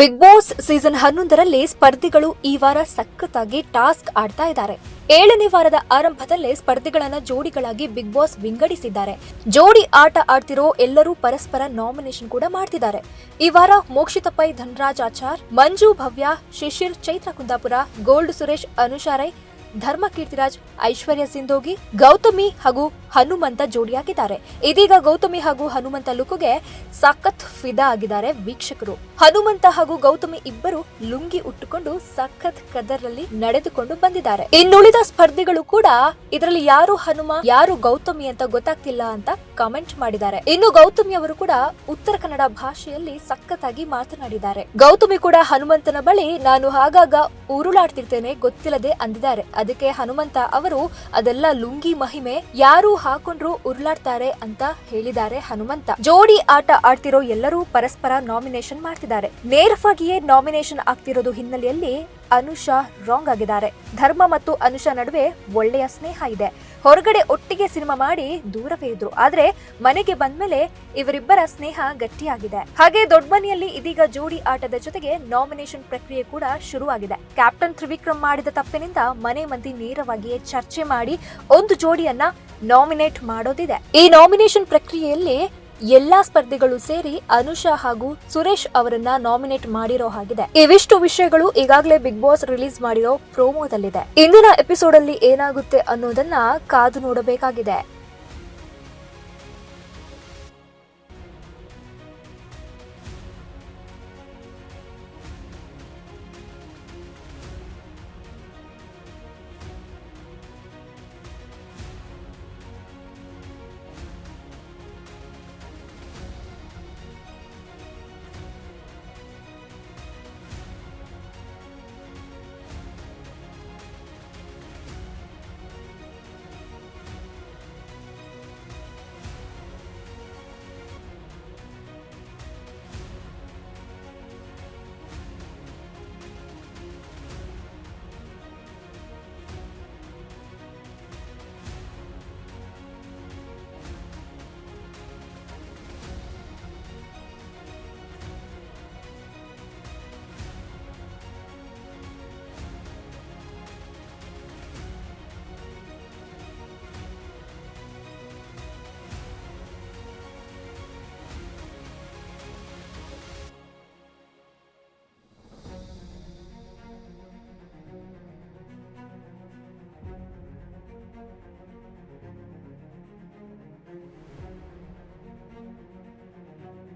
Big boss season ಹನ್ನೊಂದರಲ್ಲಿ ಸ್ಪರ್ಧಿಗಳು ಈ ವಾರ ಸಖತ್ತಾಗಿ ಟಾಸ್ಕ್ ಆಡ್ತಾ ಇದ್ದಾರೆ. ಏಳನೇ ವಾರದ ಆರಂಭದಲ್ಲೇ ಸ್ಪರ್ಧಿಗಳನ್ನ ಜೋಡಿಗಳಾಗಿ ಬಿಗ್ ಬಾಸ್ ವಿಂಗಡಿಸಿದ್ದಾರೆ. ಜೋಡಿ ಆಟ ಆಡ್ತಿರೋ ಎಲ್ಲರೂ ಪರಸ್ಪರ ನಾಮಿನೇಷನ್ ಕೂಡ ಮಾಡ್ತಿದ್ದಾರೆ. ಈ ವಾರ ಮೋಕ್ಷಿತಪ್ಪೈ ಧನರಾಜ್ ಆಚಾರ್, ಮಂಜು ಭವ್ಯ, ಶಿಶಿರ್ ಚೈತ್ರ ಕುಂದಾಪುರ ಗೋಲ್ಡ್ ಸುರೇಶ್, ಅನುಷಾ ರೈ ಧರ್ಮ ಕೀರ್ತಿರಾಜ್ ಐಶ್ವರ್ಯ ಸಿಂಧೋಗಿ, ಗೌತಮಿ ಹಾಗೂ ಹನುಮಂತ ಜೋಡಿಯಾಗಿದ್ದಾರೆ ಇದೀಗ ಗೌತಮಿ ಹಾಗೂ ಹನುಮಂತ ಲುಕುಗೆ ಸಖತ್ ಫಿದಾ ಆಗಿದ್ದಾರೆ ವೀಕ್ಷಕರು. ಹನುಮಂತ ಹಾಗೂ ಗೌತಮಿ ಇಬ್ಬರು ಲುಂಗಿ ಉಟ್ಟುಕೊಂಡು ಸಖತ್ ಕದರಲ್ಲಿ ನಡೆದುಕೊಂಡು ಬಂದಿದ್ದಾರೆ. ಇನ್ನುಳಿದ ಸ್ಪರ್ಧಿಗಳು ಕೂಡ ಇದರಲ್ಲಿ ಯಾರು ಹನುಮ, ಯಾರು ಗೌತಮಿ ಅಂತ ಗೊತ್ತಾಗ್ತಿಲ್ಲ ಅಂತ ಕಮೆಂಟ್ ಮಾಡಿದ್ದಾರೆ. ಇನ್ನು ಗೌತಮಿ ಅವರು ಕೂಡ ಉತ್ತರ ಕನ್ನಡ ಭಾಷೆಯಲ್ಲಿ ಸಖತ್ತಾಗಿ ಮಾತನಾಡಿದ್ದಾರೆ. ಗೌತಮಿ ಕೂಡ ಹನುಮಂತನ ಬಳಿ ನಾನು ಆಗಾಗ ಉರುಳಾಡ್ತಿರ್ತೇನೆ, ಗೊತ್ತಿಲ್ಲದೆ ಅಂದಿದ್ದಾರೆ. ಅದಕ್ಕೆ ಹನುಮಂತ ಅವರು, ಅದೆಲ್ಲ ಲುಂಗಿ ಮಹಿಮೆ, ಯಾರು ಹಾಕೊಂಡ್ರು ಉರ್ಲಾಡ್ತಾರೆ ಅಂತ ಹೇಳಿದ್ದಾರೆ ಹನುಮಂತ. ಜೋಡಿ ಆಟ ಆಡ್ತಿರೋ ಎಲ್ಲರೂ ಪರಸ್ಪರ ನಾಮಿನೇಷನ್ ಮಾಡ್ತಿದ್ದಾರೆ. ನೇರವಾಗಿಯೇ ನಾಮಿನೇಷನ್ ಆಗ್ತಿರೋದು ಹಿನ್ನೆಲೆಯಲ್ಲಿ ಅನುಷಾ ರಾಂಗ್ ಆಗಿದ್ದಾರೆ. ಧರ್ಮ ಮತ್ತು ಅನುಷಾ ನಡುವೆ ಒಳ್ಳೆಯ ಸ್ನೇಹ ಇದೆ. ಹೊರಗಡೆ ಒಟ್ಟಿಗೆ ಸಿನಿಮಾ ಮಾಡಿ ದೂರವೇ ಇದ್ರು. ಆದ್ರೆ ಮನೆಗೆ ಬಂದ್ಮೇಲೆ ಇವರಿಬ್ಬರ ಸ್ನೇಹ ಗಟ್ಟಿಯಾಗಿದೆ. ಹಾಗೆ ದೊಡ್ಡ ಮನೆಯಲ್ಲಿ ಇದೀಗ ಜೋಡಿ ಆಟದ ಜೊತೆಗೆ ನಾಮಿನೇಷನ್ ಪ್ರಕ್ರಿಯೆ ಕೂಡ ಶುರುವಾಗಿದೆ. ಕ್ಯಾಪ್ಟನ್ ತ್ರಿವಿಕ್ರಮ್ ಮಾಡಿದ ತಪ್ಪಿನಿಂದ ಮನೆ ಮಂದಿ ನೇರವಾಗಿಯೇ ಚರ್ಚೆ ಮಾಡಿ ಒಂದು ಜೋಡಿಯನ್ನ ನಾಮಿನೇಟ್ ಮಾಡೋದಿದೆ. ಈ ನಾಮಿನೇಷನ್ ಪ್ರಕ್ರಿಯೆಯಲ್ಲಿ ಎಲ್ಲಾ ಸ್ಪರ್ಧಿಗಳು ಸೇರಿ ಅನುಷಾ ಹಾಗೂ ಸುರೇಶ್ ಅವರನ್ನ ನಾಮಿನೇಟ್ ಮಾಡಿರೋ ಹಾಗಿದೆ. ಇವಿಷ್ಟು ವಿಷಯಗಳು ಈಗಾಗಲೇ ಬಿಗ್ ಬಾಸ್ ರಿಲೀಸ್ ಮಾಡಿರೋ ಪ್ರೋಮೋದಲ್ಲಿದೆ. ಇಂದಿನ ಎಪಿಸೋಡ್ ಅಲ್ಲಿ ಏನಾಗುತ್ತೆ ಅನ್ನೋದನ್ನ ಕಾದು ನೋಡಬೇಕಾಗಿದೆ.